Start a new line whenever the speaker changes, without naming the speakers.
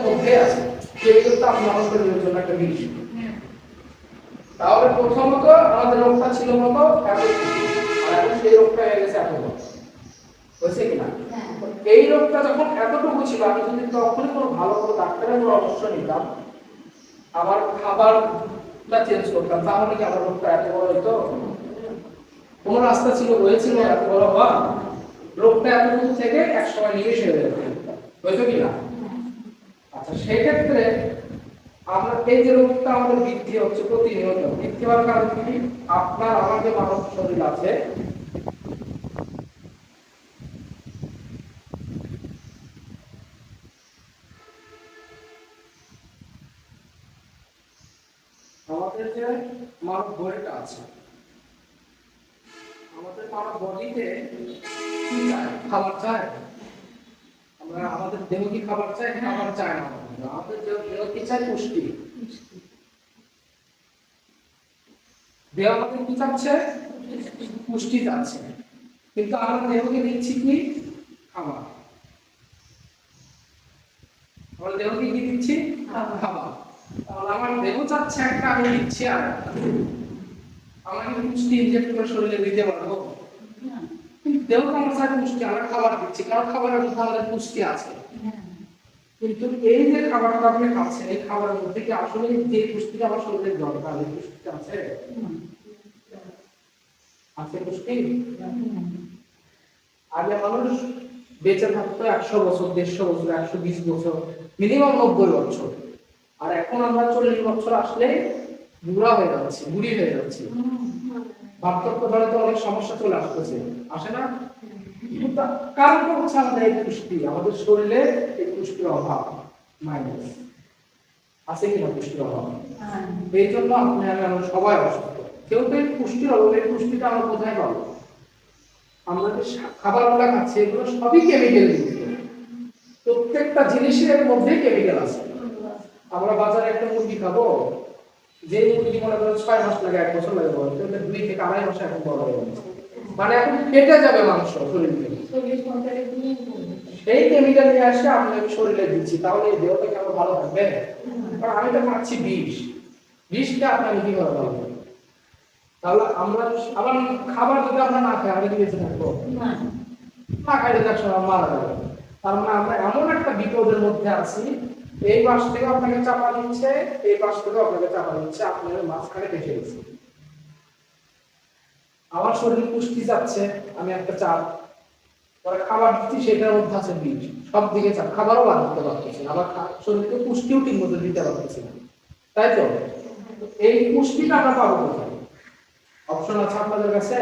মধ্যে আছে কেমিক্যালটা আপনার শরীরের জন্য একটা বিষ তাহলে প্রথমত আমাদের রোগটা ছিল মতো আর এখন সেই রোগটা হয়ে গেছে এত। হয়েছে কিনা এই রোগটা যখন এতটুকু ছিল আমি যদি তখনই কোনো ভালো কোনো ডাক্তারের পরামর্শ নিতাম আমার খাবারটা চেঞ্জ করতাম তাহলে কি আমার রোগটা এত বড় হতো কোনো রাস্তা ছিল হয়েছিল এত বড় হওয়া? রোগটা এতটুকু থেকে এক সময় নিমেষ হয়ে যেত। হয়তো কি না? আচ্ছা সেক্ষেত্রে আমরা এই যে রোগটা আমাদের বৃদ্ধি হচ্ছে প্রতিনিয়ত, বৃদ্ধি হওয়ার কারণ কি? আপনার, আমার যে মানব শরীর আছে, আমাদের যে মানব বডিটা আছে, আমাদের মানব বডিতে খাবার চায় আমরা আমাদের দেহ কি খাবার চায়? খাবার চায় না। আমাদের। কি পুষ্টি। দেহ আমাদের কি চাচ্ছে? পুষ্টি চাচ্ছে। কিন্তু আমরা দেহকে দিচ্ছি কি? খাবার। আমরা দেহকে কি দিচ্ছি? খাবার। তাহলে আমার দেহ চাচ্ছে একটা, আমি দিচ্ছি আর একটা। আমরা কি পুষ্টি করে শরীরে দিতে পারব? দেহ আমার পুষ্টি আমরা খাবার দিচ্ছি, কারণ খাবারের মধ্যে আমাদের পুষ্টি আছে। কিন্তু এই যে খাবারটা আপনি খাচ্ছেন, এই খাবারের মধ্যে কি আসলে যে পুষ্টিটা আমার শরীরের দরকার, এই পুষ্টিটা আছে? আছে পুষ্টি? আগে মানুষ বেঁচে থাকতো একশো বছর, দেড়শো বছর, একশো বিশ বছর, মিনিমাম নব্বই বছর। আর এখন আমরা চল্লিশ বছর আসলে বুড়া হয়ে যাচ্ছি, বুড়ি হয়ে যাচ্ছি। বার্ধক্য ধরে তো অনেক সমস্যা চলে আসতেছে। আসে না? কারণটা হচ্ছে আমাদের এই পুষ্টি। আমাদের শরীরে এই পুষ্টির অভাব মাইনাস আছে কিনা পুষ্টির অভাব? এই জন্য আপনি আমি আমরা সবাই অসুস্থ। কেউ তো এই পুষ্টির অভাব এই পুষ্টিটা আমরা কোথায় পাবো? আমরা যে খাবারগুলো খাচ্ছি এগুলো সবই কেমিক্যাল প্রত্যেকটা জিনিসের মধ্যে কেমিক্যাল আছে। আমরা বাজারে একটা মুরগি খাব যে মুরগি মনে করেন ছয় মাস লাগে এক বছর লাগে বড় হতে, দুই থেকে আড়াই মাসে এখন বড় হয়ে মানে এখন কেটে যাবে মাংস শরীর থেকে। সেই কেমিক্যাল নিয়ে আসে আমরা শরীরে দিচ্ছি তাহলে এই দেহটা কেন ভালো থাকবে? কারণ আমি তো খাচ্ছি বিষ। বিষটা আপনার কি করে ভালো তাহলে আমরা আবার খাবার যদি আমরা না খাই আমি কি বেঁচে থাকব? না। খাইলে দেখ সময় মারা যাবে। তার মানে আমরা এমন একটা বিপদের মধ্যে আছি এই মাস থেকে আপনাকে চাপা দিচ্ছে, এই মাস থেকে আপনাকে চাপা দিচ্ছে, আপনার মাঝখানে বেঁচে গেছে আমার শরীরে পুষ্টি যাচ্ছে, আমি একটা চাপ পরে খাবার দিচ্ছি সেটার মধ্যে আছে বীজ। সব দিকে চাপ খাবারও বাদ দিতে পারতেছি আবার শরীরকে পুষ্টিও ঠিক মতো দিতে পারতেছি না। তাই তো? এই পুষ্টিটা আমরা পাবো কোথায়? অপশন আছে আপনাদের কাছে?